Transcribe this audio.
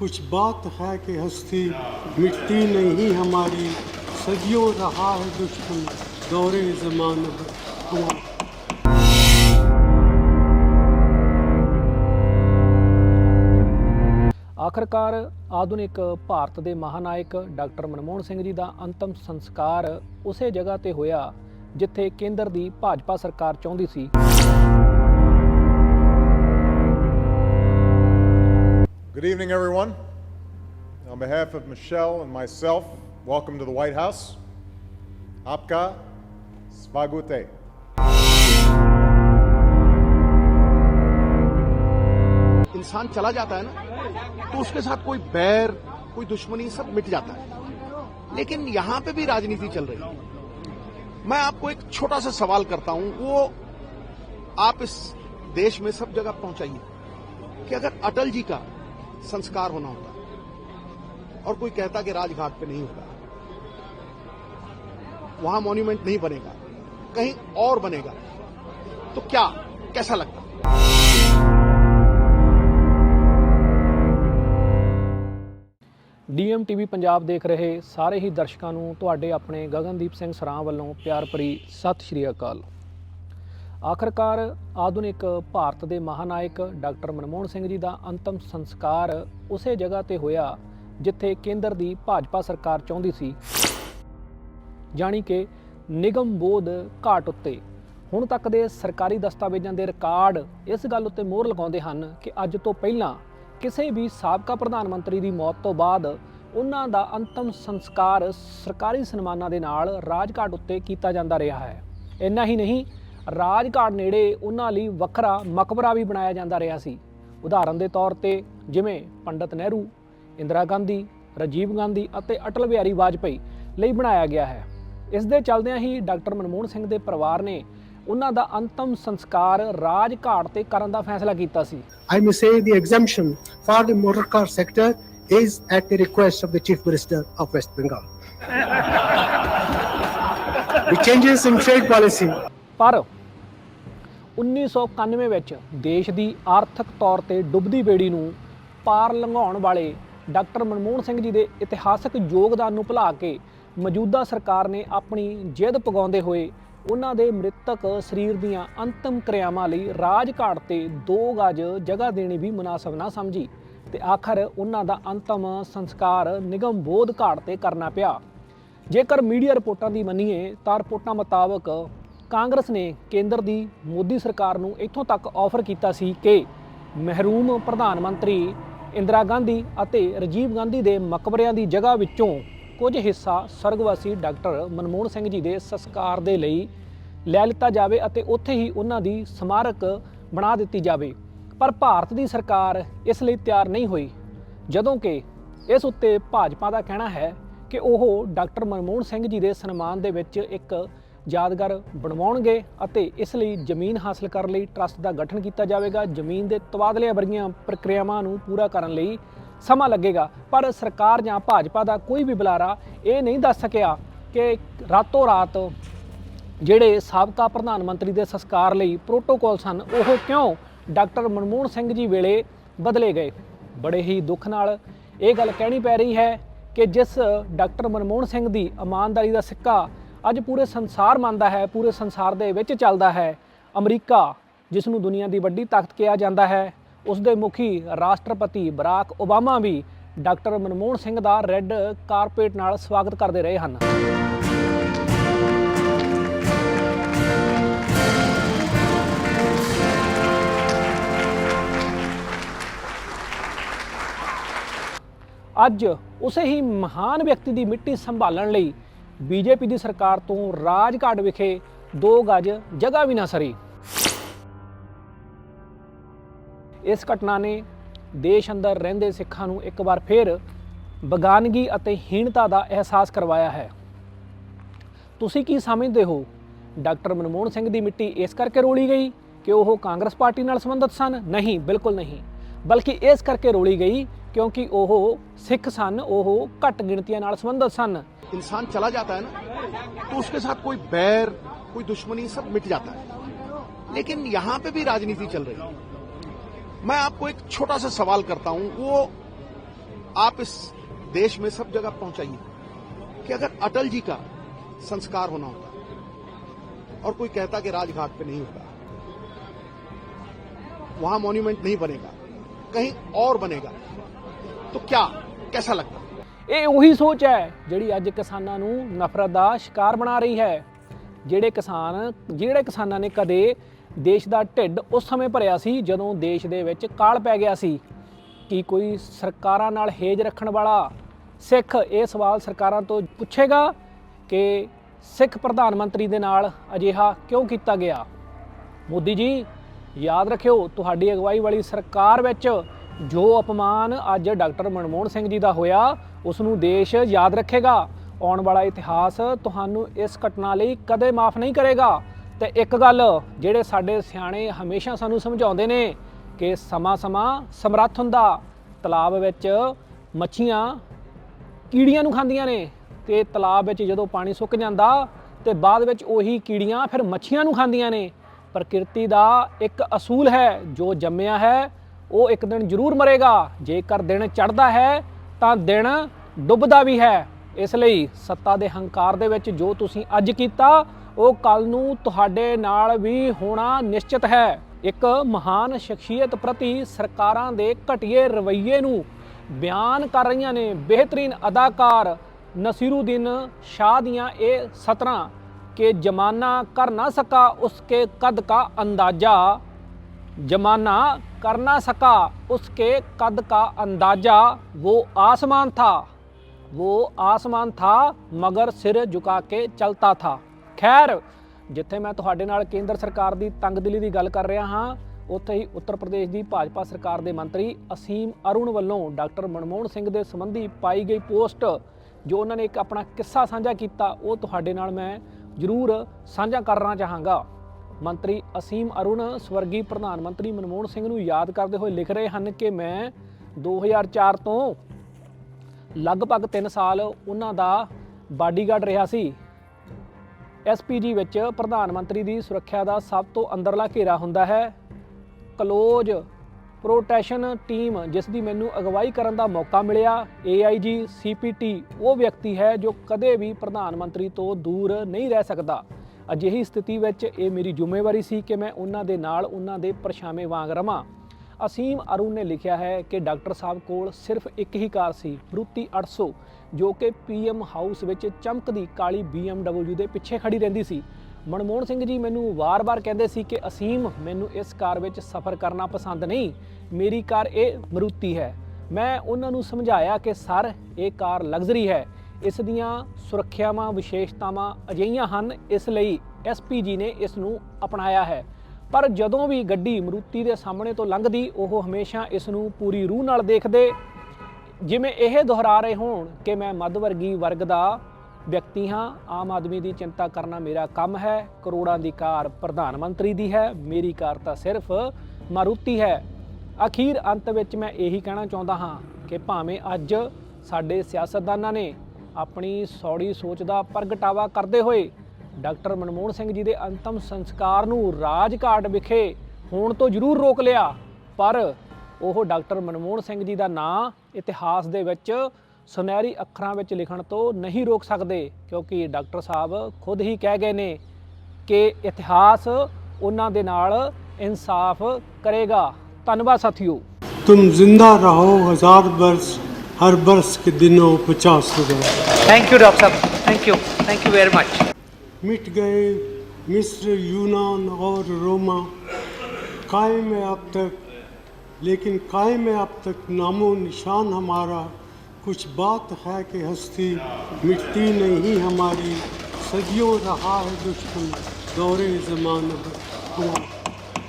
कुछ बात है कि हस्ती मिटती नहीं हमारी सदियों रहा है दुश्मन दौरे जमान हुआ ਆਖਰਕਾਰ ਆਧੁਨਿਕ ਭਾਰਤ ਦੇ ਮਹਾਨਾਇਕ ਡਾਕਟਰ ਮਨਮੋਹਨ ਸਿੰਘ ਜੀ ਦਾ ਅੰਤਮ ਸੰਸਕਾਰ ਉਸੇ ਜਗ੍ਹਾ ਤੇ ਹੋਇਆ ਜਿੱਥੇ ਕੇਂਦਰ ਦੀ ਭਾਜਪਾ ਸਰਕਾਰ ਚਾਹੁੰਦੀ ਸੀ Good evening, everyone. On behalf of Michelle and myself, welcome to the White House. Apka Svagute. इंसान चला जाता है ना तो उसके साथ कोई बैर कोई दुश्मनी सब मिट जाता है लेकिन यहाँ पे भी राजनीति चल रही है मैं आपको एक छोटा सा सवाल करता हूँ वो आप इस देश में सब जगह पहुंचाइए कि अगर अटल जी का संस्कार होना होता और कोई कहता कि राजघाट पे नहीं होगा वहां मॉन्यूमेंट नहीं बनेगा कहीं और बनेगा तो क्या कैसा लगता ਡੀਐਮ ਟੀਵੀ ਪੰਜਾਬ ਦੇਖ ਰਹੇ ਸਾਰੇ ਹੀ ਦਰਸ਼ਕਾਂ ਨੂੰ ਤੁਹਾਡੇ ਆਪਣੇ ਗਗਨਦੀਪ ਸਿੰਘ ਸਰਾਂ ਵੱਲੋਂ ਪਿਆਰ ਭਰੀ ਸਤਿ ਸ਼੍ਰੀ ਅਕਾਲ ਆਖਰਕਾਰ ਆਧੁਨਿਕ ਭਾਰਤ ਦੇ ਮਹਾਨਾਇਕ ਡਾਕਟਰ ਮਨਮੋਹਨ ਸਿੰਘ ਜੀ ਦਾ ਅੰਤਮ ਸੰਸਕਾਰ ਉਸੇ ਜਗ੍ਹਾ ਤੇ ਹੋਇਆ ਜਿੱਥੇ ਕੇਂਦਰ ਦੀ ਭਾਜਪਾ ਸਰਕਾਰ ਚਾਹੁੰਦੀ ਸੀ। ਜਾਣੀ ਕਿ ਨਿਗਮ ਬੋਧ ਘਾਟ ਉੱਤੇ। ਹੁਣ ਤੱਕ ਦੇ ਸਰਕਾਰੀ ਦਸਤਾਵੇਜ਼ਾਂ ਦੇ ਰਿਕਾਰਡ ਇਸ ਗੱਲ ਉੱਤੇ ਮੋਹਰ ਲਗਾਉਂਦੇ ਹਨ ਕਿ ਅੱਜ ਤੋਂ ਪਹਿਲਾਂ ਕਿਸੇ ਵੀ ਸਾਬਕਾ ਪ੍ਰਧਾਨ ਮੰਤਰੀ ਦੀ ਮੌਤ ਤੋਂ ਬਾਅਦ ਉਹਨਾਂ ਦਾ ਅੰਤਮ ਸੰਸਕਾਰ ਸਰਕਾਰੀ ਸਨਮਾਨਾਂ ਦੇ ਨਾਲ ਰਾਜਘਾਟ ਉੱਤੇ ਕੀਤਾ ਜਾਂਦਾ ਰਿਹਾ ਹੈ। ਇੰਨਾ ਹੀ ਨਹੀਂ ਰਾਜਘਾਟ ਨੇੜੇ ਉਹਨਾਂ ਲਈ ਵੱਖਰਾ ਮਕਬਰਾ ਵੀ ਬਣਾਇਆ ਜਾਂਦਾ ਰਿਹਾ ਸੀ। ਉਦਾਹਰਨ ਦੇ ਤੌਰ ਤੇ ਜਿਵੇਂ ਪੰਡਤ ਨਹਿਰੂ, ਇੰਦਰਾ ਗਾਂਧੀ, ਰਾਜੀਵ ਗਾਂਧੀ ਅਤੇ ਅਟਲ ਬਿਹਾਰੀ ਵਾਜਪਾਈ ਲਈ ਬਣਾਇਆ ਗਿਆ ਹੈ। ਇਸ ਦੇ ਚੱਲਦਿਆਂ ਹੀ ਡਾਕਟਰ ਮਨਮੋਹਨ ਸਿੰਘ ਦੇ ਪਰਿਵਾਰ ਨੇ ਉਹਨਾਂ ਦਾ ਅੰਤਮ ਸੰਸਕਾਰ ਰਾਜਘਾਟ ਤੇ ਕਰਨ ਦਾ ਫੈਸਲਾ ਕੀਤਾ ਸੀ। I may say the exemption for the motor car sector is at the request of the Chief Minister of West Bengal. the changes in trade policy ਪਰ 1991 ਵਿੱਚ ਦੇਸ਼ ਦੀ ਆਰਥਿਕ ਤੌਰ ਤੇ ਡੁੱਬਦੀ ਬੇੜੀ ਨੂੰ ਪਾਰ ਲੰਘਾਉਣ ਵਾਲੇ ਡਾਕਟਰ ਮਨਮੋਹਨ ਸਿੰਘ ਜੀ ਦੇ ਇਤਿਹਾਸਕ ਯੋਗਦਾਨ ਨੂੰ ਭੁਲਾ ਕੇ ਮੌਜੂਦਾ ਸਰਕਾਰ ਨੇ ਆਪਣੀ ਜਿੱਦ ਪਗਾਉਂਦੇ ਹੋਏ ਉਹਨਾਂ ਦੇ ਮ੍ਰਿਤਕ ਸਰੀਰ ਦੀਆਂ ਅੰਤਮ ਕਿਰਿਆਵਾਂ ਲਈ ਰਾਜਘਾਟ ਤੇ 2 ਗਜ ਜਗ੍ਹਾ ਦੇਣੀ ਵੀ ਮੁਨਾਸਬ ਨਾ ਸਮਝੀ ਤੇ ਆਖਰ ਉਹਨਾਂ ਦਾ ਅੰਤਮ ਸੰਸਕਾਰ ਨਿਗਮ ਬੋਧ ਘਾਟ ਤੇ ਕਰਨਾ ਪਿਆ। ਜੇਕਰ ਮੀਡੀਆ ਰਿਪੋਰਟਾਂ ਦੀ ਮੰਨੀਏ ਤਾਂ ਰਿਪੋਰਟਾਂ ਮੁਤਾਬਕ ਕਾਂਗਰਸ ਨੇ ਕੇਂਦਰ ਦੀ ਮੋਦੀ ਸਰਕਾਰ ਨੂੰ ਇੱਥੋਂ ਤੱਕ ਆਫਰ ਕੀਤਾ ਸੀ ਕਿ ਮਹਿਰੂਮ ਪ੍ਰਧਾਨ ਮੰਤਰੀ ਇੰਦਰਾ ਗਾਂਧੀ ਅਤੇ ਰਾਜੀਵ ਗਾਂਧੀ ਦੇ ਮਕਬਰਿਆਂ ਦੀ ਜਗ੍ਹਾ ਵਿੱਚੋਂ ਕੁਝ ਹਿੱਸਾ ਸਰਗਵਾਸੀ ਡਾਕਟਰ ਮਨਮੋਹਨ ਸਿੰਘ ਜੀ ਦੇ ਸੰਸਕਾਰ ਦੇ ਲਈ ਲੈ ਲਿੱਤਾ ਜਾਵੇ ਅਤੇ ਉੱਥੇ ਹੀ ਉਹਨਾਂ ਦੀ ਸਮਾਰਕ ਬਣਾ ਦਿੱਤੀ ਜਾਵੇ। ਪਰ ਭਾਰਤ ਦੀ ਸਰਕਾਰ ਇਸ ਲਈ ਤਿਆਰ ਨਹੀਂ ਹੋਈ, ਜਦੋਂ ਕਿ ਇਸ ਉੱਤੇ ਭਾਜਪਾ ਦਾ ਕਹਿਣਾ ਹੈ ਕਿ ਉਹ ਡਾਕਟਰ ਮਨਮੋਹਨ ਸਿੰਘ ਜੀ ਦੇ ਸਨਮਾਨ ਦੇ ਵਿੱਚ ਇੱਕ ਯਾਦਗਾਰ ਬਣਵਾਉਣਗੇ ਅਤੇ ਇਸ ਲਈ ਜ਼ਮੀਨ ਹਾਸਲ ਕਰਨ ਲਈ ਟਰਸਟ ਦਾ ਗਠਨ ਕੀਤਾ ਜਾਵੇਗਾ। ਜ਼ਮੀਨ ਦੇ ਤਬਾਦਲੇ ਵਰਗੀਆਂ ਪ੍ਰਕਿਰਿਆਵਾਂ ਨੂੰ ਪੂਰਾ ਕਰਨ ਲਈ ਸਮਾਂ ਲੱਗੇਗਾ। ਪਰ ਸਰਕਾਰ ਜਾਂ ਭਾਜਪਾ ਦਾ ਕੋਈ ਵੀ ਬੁਲਾਰਾ ਇਹ ਨਹੀਂ ਦੱਸ ਸਕਿਆ ਕਿ ਰਾਤੋਂ ਰਾਤ ਜਿਹੜੇ ਸਾਬਕਾ ਪ੍ਰਧਾਨ ਮੰਤਰੀ ਦੇ ਸੰਸਕਾਰ ਲਈ ਪ੍ਰੋਟੋਕੋਲ ਸਨ, ਉਹ ਕਿਉਂ ਡਾਕਟਰ ਮਨਮੋਹਨ ਸਿੰਘ ਜੀ ਵੇਲੇ ਬਦਲੇ ਗਏ? ਬੜੇ ਹੀ ਦੁੱਖ ਨਾਲ ਇਹ ਗੱਲ ਕਹਿਣੀ ਪੈ ਰਹੀ ਹੈ ਕਿ ਜਿਸ ਡਾਕਟਰ ਮਨਮੋਹਨ ਸਿੰਘ ਦੀ ਇਮਾਨਦਾਰੀ ਦਾ ਸਿੱਕਾ ਅੱਜ ਪੂਰੇ ਸੰਸਾਰ ਮੰਨਦਾ ਹੈ, ਪੂਰੇ ਸੰਸਾਰ ਦੇ ਵਿੱਚ ਚੱਲਦਾ ਹੈ। ਅਮਰੀਕਾ, ਜਿਸ ਨੂੰ ਦੁਨੀਆ ਦੀ ਵੱਡੀ ਤਾਕਤ ਕਿਹਾ ਜਾਂਦਾ ਹੈ ਉਸ ਦੇ ਮੁਖੀ ਰਾਸ਼ਟਰਪਤੀ ਬਰਾਕ ਓਬਾਮਾ ਵੀ ਡਾਕਟਰ ਮਨਮੋਹਨ ਸਿੰਘ ਦਾ ਰੈੱਡ ਕਾਰਪੇਟ ਨਾਲ ਸਵਾਗਤ ਕਰਦੇ ਰਹੇ ਹਨ। ਅੱਜ ਉਸੇ ਹੀ ਮਹਾਨ ਵਿਅਕਤੀ ਦੀ ਮਿੱਟੀ ਸੰਭਾਲਣ ਲਈ ਬੀਜੇਪੀ ਦੀ ਸਰਕਾਰ ਤੋਂ ਰਾਜਘਾਟ ਵਿਖੇ 2 ਗਜ ਜਗ੍ਹਾ ਵੀ ਨਾ ਸਰੀ। ਇਸ ਘਟਨਾ ਨੇ ਦੇਸ਼ ਅੰਦਰ ਰਹਿੰਦੇ ਸਿੱਖਾਂ ਨੂੰ ਇੱਕ ਵਾਰ ਫਿਰ ਬਗਾਨਗੀ ਅਤੇ ਹੀਣਤਾ ਦਾ ਅਹਿਸਾਸ ਕਰਵਾਇਆ ਹੈ। ਤੁਸੀਂ ਕੀ ਸਮਝਦੇ ਹੋ? ਡਾਕਟਰ ਮਨਮੋਹਨ ਸਿੰਘ ਦੀ ਮਿੱਟੀ ਇਸ ਕਰਕੇ ਰੋਲੀ ਗਈ ਕਿ ਉਹ ਕਾਂਗਰਸ ਪਾਰਟੀ ਨਾਲ ਸੰਬੰਧਿਤ ਸਨ? ਨਹੀਂ, ਬਿਲਕੁਲ ਨਹੀਂ। ਬਲਕਿ ਇਸ ਕਰਕੇ ਰੋਲੀ ਗਈ ਕਿਉਂਕਿ ਉਹ ਸਿੱਖ ਸਨ, ਉਹ ਘੱਟ ਗਿਣਤੀਆਂ ਨਾਲ ਸੰਬੰਧਿਤ ਸਨ। इंसान चला जाता है ना तो उसके साथ कोई बैर, कोई दुश्मनी सब मिट जाता है। लेकिन यहाँ पे भी राजनीति चल रही है। मैं आपको एक छोटा सा सवाल करता हूँ। वो आप इस देश में सब जगह पहुंचाइए कि अगर अटल जी का संस्कार होना होता और कोई कहता कि राजघाट पे नहीं होगा वहाँ मॉन्यूमेंट नहीं बनेगा, कहीं और बनेगा तो क्या, कैसा लगता? ਇਹ ਉਹੀ ਸੋਚ ਹੈ ਜਿਹੜੀ ਅੱਜ ਕਿਸਾਨਾਂ ਨੂੰ ਨਫ਼ਰਤ ਦਾ ਸ਼ਿਕਾਰ ਬਣਾ ਰਹੀ ਹੈ। ਜਿਹੜੇ ਕਿਸਾਨ, ਜਿਹੜੇ ਕਿਸਾਨਾਂ ਨੇ ਕਦੇ ਦੇਸ਼ ਦਾ ਢਿੱਡ ਉਸ ਸਮੇਂ ਭਰਿਆ ਸੀ ਜਦੋਂ ਦੇਸ਼ ਦੇ ਵਿੱਚ ਕਾਲ ਪੈ ਗਿਆ ਸੀ ਕੀ ਕੋਈ ਸਰਕਾਰਾਂ ਨਾਲ ਹੇਜ ਰੱਖਣ ਵਾਲਾ ਸਿੱਖ ਇਹ ਸਵਾਲ ਸਰਕਾਰਾਂ ਤੋਂ ਪੁੱਛੇਗਾ ਕਿ ਸਿੱਖ ਪ੍ਰਧਾਨ ਮੰਤਰੀ ਦੇ ਨਾਲ ਅਜਿਹਾ ਕਿਉਂ ਕੀਤਾ ਗਿਆ? ਮੋਦੀ ਜੀ, ਯਾਦ ਰੱਖਿਓ, ਤੁਹਾਡੀ ਅਗਵਾਈ ਵਾਲੀ ਸਰਕਾਰ ਵਿੱਚ ਜੋ ਅਪਮਾਨ ਅੱਜ ਡਾਕਟਰ ਮਨਮੋਹਨ ਸਿੰਘ ਜੀ ਦਾ ਹੋਇਆ, ਉਸ ਨੂੰ ਦੇਸ਼ ਯਾਦ ਰੱਖੇਗਾ। ਆਉਣ ਵਾਲਾ ਇਤਿਹਾਸ ਤੁਹਾਨੂੰ ਇਸ ਘਟਨਾ ਲਈ ਕਦੇ ਮਾਫ ਨਹੀਂ ਕਰੇਗਾ। ਤੇ ਇੱਕ ਗੱਲ ਜਿਹੜੇ ਸਾਡੇ ਸਿਆਣੇ ਹਮੇਸ਼ਾ ਸਾਨੂੰ ਸਮਝਾਉਂਦੇ ਨੇ ਕਿ ਸਮਾਂ-ਸਮਾਂ ਸਮਰੱਥ ਹੁੰਦਾ। ਤਲਾਬ ਵਿੱਚ ਮੱਛੀਆਂ ਕੀੜੀਆਂ ਨੂੰ ਖਾਂਦੀਆਂ ਨੇ ਤੇ ਤਲਾਬ ਵਿੱਚ ਜਦੋਂ ਪਾਣੀ ਸੁੱਕ ਜਾਂਦਾ ਤੇ ਬਾਅਦ ਵਿੱਚ ਉਹੀ ਕੀੜੀਆਂ ਫਿਰ ਮੱਛੀਆਂ ਨੂੰ ਖਾਂਦੀਆਂ ਨੇ। ਪ੍ਰਕਿਰਤੀ ਦਾ ਇੱਕ ਅਸੂਲ ਹੈ ਜੋ ਜੰਮਿਆ ਹੈ। ਉਹ ਇੱਕ ਦਿਨ ਜ਼ਰੂਰ ਮਰੇਗਾ। ਜੇਕਰ ਦਿਨ ਚੜ੍ਹਦਾ ਹੈ, ਤਾਂ ਦਿਨ ਡੁੱਬਦਾ ਵੀ ਹੈ। ਇਸ ਲਈ ਸੱਤਾ ਦੇ ਹੰਕਾਰ ਦੇ ਵਿੱਚ ਜੋ ਤੁਸੀਂ ਅੱਜ ਕੀਤਾ, ਉਹ ਕੱਲ ਨੂੰ ਤੁਹਾਡੇ ਨਾਲ ਵੀ ਹੋਣਾ ਨਿਸ਼ਚਿਤ ਹੈ। ਇੱਕ ਮਹਾਨ ਸ਼ਖਸੀਅਤ ਪ੍ਰਤੀ ਸਰਕਾਰਾਂ ਦੇ ਘਟੀਏ ਰਵੱਈਏ ਨੂੰ ਬਿਆਨ ਕਰ ਰਹੀਆਂ ਨੇ ਬਿਹਤਰੀਨ ਅਦਾਕਾਰ ਨਸੀਰੁਦੀਨ ਸ਼ਾਹ ਦੀਆਂ ਇਹ ਸਤਰਾਂ ਕਿ ਜਮਾਨਾ ਕਰ ਨਾ ਸਕਾ ਉਸਕੇ ਕਦ ਕਾ ਅੰਦਾਜ਼ਾ। जमाना कर ना सका उसके कद का अंदाजा वो आसमान था वो ਆਸਮਾਨ ਥਾ ਮਗਰ ਸਿਰ ਝੁਕਾ ਕੇ ਚਲਤਾ ਥਾ ਖੈਰ ਜਿੱਥੇ ਮੈਂ ਤੁਹਾਡੇ ਨਾਲ ਕੇਂਦਰ ਸਰਕਾਰ ਦੀ ਤੰਗਦਿਲੀ ਦੀ ਗੱਲ ਕਰ ਰਿਹਾ ਹਾਂ ਉੱਥੇ ਹੀ ਉੱਤਰ ਪ੍ਰਦੇਸ਼ ਦੀ ਭਾਜਪਾ ਸਰਕਾਰ ਦੇ ਮੰਤਰੀ ਅਸੀਮ ਅਰੁਣ ਵੱਲੋਂ ਡਾਕਟਰ ਮਨਮੋਹਨ ਸਿੰਘ ਦੇ ਸੰਬੰਧੀ ਪਾਈ ਗਈ ਪੋਸਟ ਜੋ ਉਹਨਾਂ ਨੇ ਇੱਕ ਆਪਣਾ ਕਿੱਸਾ ਸਾਂਝਾ ਕੀਤਾ ਉਹ ਤੁਹਾਡੇ ਨਾਲ ਮੈਂ ਜ਼ਰੂਰ ਸਾਂਝਾ ਕਰਨਾ ਚਾਹਾਂਗਾ ਮੰਤਰੀ ਅਸੀਮ ਅਰੁਣ, ਸਵਰਗੀ ਪ੍ਰਧਾਨ ਮੰਤਰੀ ਮਨਮੋਹਨ ਸਿੰਘ ਨੂੰ ਯਾਦ ਕਰਦੇ ਹੋਏ ਲਿਖ ਰਹੇ ਹਨ ਕਿ ਮੈਂ 2004 ਤੋਂ ਲਗਭਗ 3 ਸਾਲ ਉਹਨਾਂ ਦਾ ਬਾਡੀਗਾਰਡ ਰਿਹਾ ਸੀ। ਐਸਪੀਜੀ ਵਿੱਚ ਪ੍ਰਧਾਨ ਮੰਤਰੀ ਦੀ ਸੁਰੱਖਿਆ ਦਾ ਸਭ ਤੋਂ ਅੰਦਰਲਾ ਘੇਰਾ ਹੁੰਦਾ ਹੈ। ਕਲੋਜ਼ ਪ੍ਰੋਟੈਸ਼ਨ ਟੀਮ, ਜਿਸ ਦੀ ਮੈਨੂੰ ਅਗਵਾਈ ਕਰਨ ਦਾ ਮੌਕਾ ਮਿਲਿਆ AIG CPT ਉਹ ਵਿਅਕਤੀ ਹੈ ਜੋ ਕਦੇ ਵੀ ਪ੍ਰਧਾਨ ਮੰਤਰੀ ਤੋਂ ਦੂਰ ਨਹੀਂ ਰਹਿ ਸਕਦਾ। ਅਜਿਹੀ ਸਥਿਤੀ ਵਿੱਚ ਇਹ ਮੇਰੀ ਜ਼ਿੰਮੇਵਾਰੀ ਸੀ ਕਿ ਮੈਂ ਉਹਨਾਂ ਦੇ ਨਾਲ ਉਹਨਾਂ ਦੇ ਪਰਛਾਵੇਂ ਵਾਂਗ ਰਵਾਂ। ਅਸੀਮ ਅਰੁਣ ਨੇ ਲਿਖਿਆ ਹੈ ਕਿ ਡਾਕਟਰ ਸਾਹਿਬ ਕੋਲ ਸਿਰਫ ਇੱਕ ਹੀ ਕਾਰ ਸੀ ਮਰੂਤੀ 800 ਜੋ ਕਿ ਪੀਐਮ ਹਾਊਸ ਵਿੱਚ ਚਮਕਦੀ ਕਾਲੀ BMW ਦੇ ਪਿੱਛੇ ਖੜੀ ਰਹਿੰਦੀ ਸੀ। ਮਨਮੋਹਨ ਸਿੰਘ ਜੀ ਮੈਨੂੰ ਵਾਰ-ਵਾਰ ਕਹਿੰਦੇ ਸੀ ਕਿ ਅਸੀਮ, ਮੈਨੂੰ ਇਸ ਕਾਰ ਵਿੱਚ ਸਫ਼ਰ ਕਰਨਾ ਪਸੰਦ ਨਹੀਂ, ਮੇਰੀ ਕਾਰ ਇਹ ਮਰੂਤੀ ਹੈ। ਮੈਂ ਉਹਨਾਂ ਨੂੰ ਸਮਝਾਇਆ ਕਿ ਸਰ, ਇਹ ਕਾਰ ਲਗਜ਼ਰੀ ਹੈ। ਇਸ ਦੀਆਂ ਸੁਰੱਖਿਆਵਾਂ, ਵਿਸ਼ੇਸ਼ਤਾਵਾਂ ਅਜਿਹੀਆਂ ਹਨ, ਇਸ ਲਈ ਐਸਪੀਜੀ ਨੇ ਇਸ ਨੂੰ ਅਪਣਾਇਆ ਹੈ। ਪਰ ਜਦੋਂ ਵੀ ਗੱਡੀ ਮਰੂਤੀ ਦੇ ਸਾਹਮਣੇ ਤੋਂ ਲੰਘਦੀ, ਉਹ ਹਮੇਸ਼ਾ ਇਸ ਨੂੰ ਪੂਰੀ ਰੂਹ ਨਾਲ ਦੇਖਦੇ। ਜਿਵੇਂ ਇਹ ਦੁਹਰਾ ਰਹੇ ਹੋਣ ਕਿ ਮੈਂ ਮੱਧ ਵਰਗੀ ਵਰਗ ਦਾ ਵਿਅਕਤੀ ਹਾਂ, ਆਮ ਆਦਮੀ ਦੀ ਚਿੰਤਾ ਕਰਨਾ ਮੇਰਾ ਕੰਮ ਹੈ, ਕਰੋੜਾਂ ਦੀ ਕਾਰ ਪ੍ਰਧਾਨ ਮੰਤਰੀ ਦੀ ਹੈ, ਮੇਰੀ ਕਾਰ ਤਾਂ ਸਿਰਫ ਮਾਰੂਤੀ ਹੈ। ਅਖੀਰ ਅੰਤ ਵਿੱਚ ਮੈਂ ਇਹੀ ਕਹਿਣਾ ਚਾਹੁੰਦਾ ਹਾਂ ਕਿ ਭਾਵੇਂ ਅੱਜ ਸਾਡੇ ਸਿਆਸਤਦਾਨਾਂ ਨੇ ਆਪਣੀ ਸੌੜੀ ਸੋਚ ਦਾ ਪ੍ਰਗਟਾਵਾ ਕਰਦੇ ਹੋਏ ਡਾਕਟਰ ਮਨਮੋਹਨ ਸਿੰਘ ਜੀ ਦੇ ਅੰਤਮ ਸੰਸਕਾਰ ਨੂੰ ਰਾਜਘਾਟ ਵਿਖੇ ਹੋਣ ਤੋਂ ਜ਼ਰੂਰ ਰੋਕ ਲਿਆ। ਪਰ ਉਹ ਡਾਕਟਰ ਮਨਮੋਹਨ ਸਿੰਘ ਜੀ ਦਾ ਨਾਂ ਇਤਿਹਾਸ ਦੇ ਵਿੱਚ ਸੁਨਹਿਰੀ ਅੱਖਰਾਂ ਵਿੱਚ ਲਿਖਣ ਤੋਂ ਨਹੀਂ ਰੋਕ ਸਕਦੇ, ਕਿਉਂਕਿ ਡਾਕਟਰ ਸਾਹਿਬ ਖੁਦ ਹੀ ਕਹਿ ਗਏ ਨੇ ਕਿ ਇਤਿਹਾਸ ਉਹਨਾਂ ਦੇ ਨਾਲ ਇਨਸਾਫ ਕਰੇਗਾ। ਧੰਨਵਾਦ ਸਾਥੀਓ। ਤੁਮ ਜ਼ਿੰਦਾ ਰਹੋ ਹਜ਼ਾਰ ਬਰਸ। हर वर्ष के दिनों पचास हो गए थैंक यू डॉक्टर साहब thank you thank you very much मिट गए मिस्र यूनान और रोमा कायम है अब तक लेकिन कायम है अब तक नामो निशान हमारा कुछ बात है कि हस्ती मिटती नहीं हमारी सदियों रहा है दुश्मन दौरे ज़माना पर